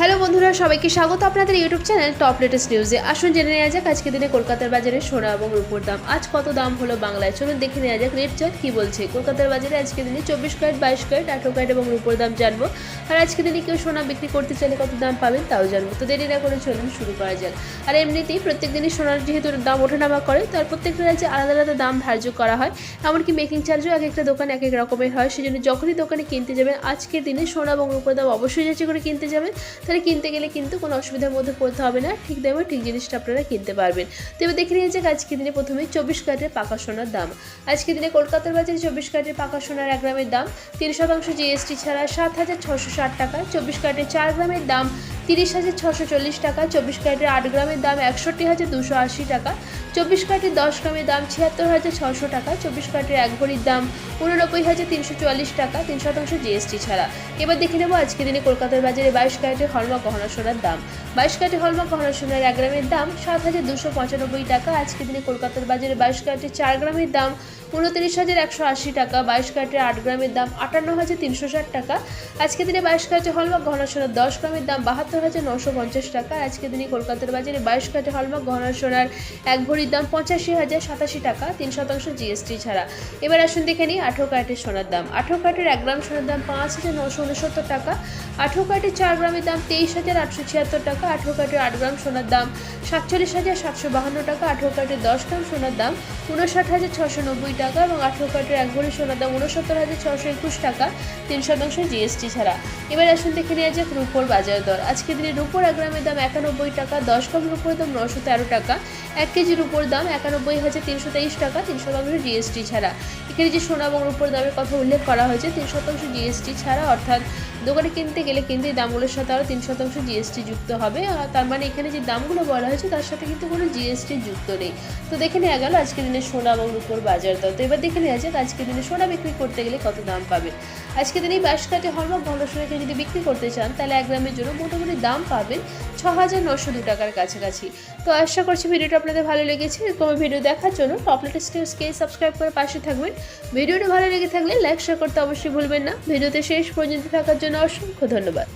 Hello বন্ধুরা, সবাইকে স্বাগত আপনাদের ইউটিউব চ্যানেল টপ লেটেস্ট নিউজে। আসুন জেনে নেওয়া যাক আজকে দিনে কলকাতার বাজারে সোনা এবং রূপোর দাম। আজ কত দাম হলো বাংলায়? চলুন দেখে নেওয়া যাক রেট চার্ট কী বলছে। কলকাতার বাজারে আজকে দিনে চব্বিশ ক্যারেট, বাইশ ক্যারেট, আঠেরো ক্যারেট এবং রূপোর দাম জানব। আর আজকে দিনে কেউ সোনা বিক্রি করতে চাইলে কত দাম পাবেন তাও জানব। তো দেরি না করে চলুন শুরু করা যাক। আর এমনিতেই প্রত্যেক দিনই সোনার যেহেতু দাম ওঠানামা করে, তার প্রত্যেকটা রাজ্যে আলাদা আলাদা দাম ধার্য করা হয়। এমনকি মেকিং চার্জও এক একটা দোকান এক এক রকমের হয়। সেজন্য যখনই দোকানে কিনতে যাবেন, আজকের দিনে সোনা এবং রূপোর দাম অবশ্যই যাচাই করে কিনতে যাবেন। তাহলে কিনতে গেলে কিন্তু কোনো অসুবিধার মধ্যে পড়তে হবে না। ঠিক দামে ঠিক জিনিসটা আপনারা কিনতে পারবেন। তো এবার দেখে নিয়েছে আজকের আজকে দিনে প্রথমে চব্বিশ কাঠের পাকা সোনার দাম। আজকের দিনে কলকাতার বাজারে চব্বিশ কাঠের পাকা সোনার এক গ্রামের দাম। তিন শতাংশ জিএসটি ছাড়া সাত হাজার ছশো ষাট টাকা চব্বিশ কাঠের চার গ্রামের দাম। তিরিশ হাজার ছশো চল্লিশ টাকা, চব্বিশ ক্যারেটের আট গ্রামের দাম একষট্টি হাজার দুশো আশি টাকা, চব্বিশ ক্যারেটের দশ গ্রামের দাম ছিয়াত্তর হাজার ছশো টাকা, চব্বিশ ক্যারেটের এক ভরির দাম উননব্বই হাজার তিনশো চুয়াল্লিশ টাকা, তিন শতাংশ জিএসটি ছাড়া। এবার দেখে নেব আজকে দিনে কলকাতার বাজারে বাইশ ক্যারেটের হলমা গহনা সোনার দাম। বাইশ ক্যারেটের হলমা গহনা সোনার এক গ্রামের দাম সাত হাজার দুশো পঁচানব্বই টাকা আজকে দিনে কলকাতার বাজারে বাইশ ক্যারেটের চার গ্রামের দাম উনত্রিশ হাজার একশো আশি টাকা, বাইশ ক্যারেটের আট গ্রামের দাম আটান্ন হাজার তিনশো ষাট টাকা। আজকে দিনে বাইশ ক্যারেটের হলমার্ক গহনা সোনার দশ গ্রামের দাম বাহাত্তর হাজার নশো পঞ্চাশ টাকা, আজকে দিনে কলকাতার বাজারে বাইশ ক্যারেটের হলমার্ক গহনা সোনার এক ভরির দাম পঁচাশি হাজার সাতাশি টাকা, তিন শতাংশ জিএসটি ছাড়া। এবার আসুন দেখে নিই আঠেরো ক্যারেটের সোনার দাম। আঠেরো ক্যারেটের এক গ্রাম সোনার দাম পাঁচ হাজার নশো উনসত্তর টাকা, আঠেরো ক্যারেটের চার গ্রামের দাম তেইশ হাজার আটশো ছিয়াত্তর টাকা, আঠেরো ক্যারেটের আট গ্রাম সোনার দাম সাতচল্লিশ হাজার সাতশো বাহান্ন টাকা, আঠেরো ক্যারেটের দশ গ্রাম সোনার দাম উনষাট হাজার ছশো নব্বই টাকা এবং আঠেরো ক্যারেটের এক ভরি সোনার দাম উনসত্তর হাজার ছশো একুশ টাকা, তিন শতাংশ জিএসটি ছাড়া। এবার আসুন দেখে নেওয়া যাক রুপোর বাজার দর। আজকে দিনে রুপোর এক গ্রামের দাম একানব্বই টাকা, দশ গ্রাম রুপোর দাম নশো তেরো টাকা, এক কেজি রুপোর দাম একানব্বই হাজার তিনশো তেইশ টাকা তিন শতাংশ জিএসটি ছাড়া। এখানে যে সোনা এবং রুপোর দামের কথা উল্লেখ করা হয়েছে, তিন শতাংশ জিএসটি ছাড়া, অর্থাৎ দোকানে কিনতে গেলে কিন্তু এই দামগুলোর সাথে আরও তিন শতাংশ জিএসটি যুক্ত হবে। তার মানে এখানে যে দামগুলো বলা হয়েছে, তার সাথে কিন্তু কোনো জিএসটি যুক্ত নেই। তো দেখে নেওয়া গেল আজকের দিনে সোনা এবং রূপোর বাজার দর। তো এবার দেখে নেওয়া যাক, আজকের দিনে সোনা বিক্রি করতে গেলে কত দাম পাবে। আজকে দিনে বাঁশ কাটে হলমার্ক ঘন সোনাকে যদি বিক্রি করতে চান, তাহলে এক গ্রামের জন্য মোটামুটি দাম পাবেন ছ হাজার নশো দু টাকার কাছাকাছি। তো আশা করছি ভিডিওটা আপনাদের ভালো লেগেছে। এরকম ভিডিও দেখার জন্য টপ নিউজকে সাবস্ক্রাইব করে পাশে থাকবেন। ভিডিওটা ভালো লেগে থাকলে লাইক, শেয়ার করতে অবশ্যই ভুলবেন না। ভিডিওতে শেষ পর্যন্ত থাকার জন্য অসংখ্য ধন্যবাদ।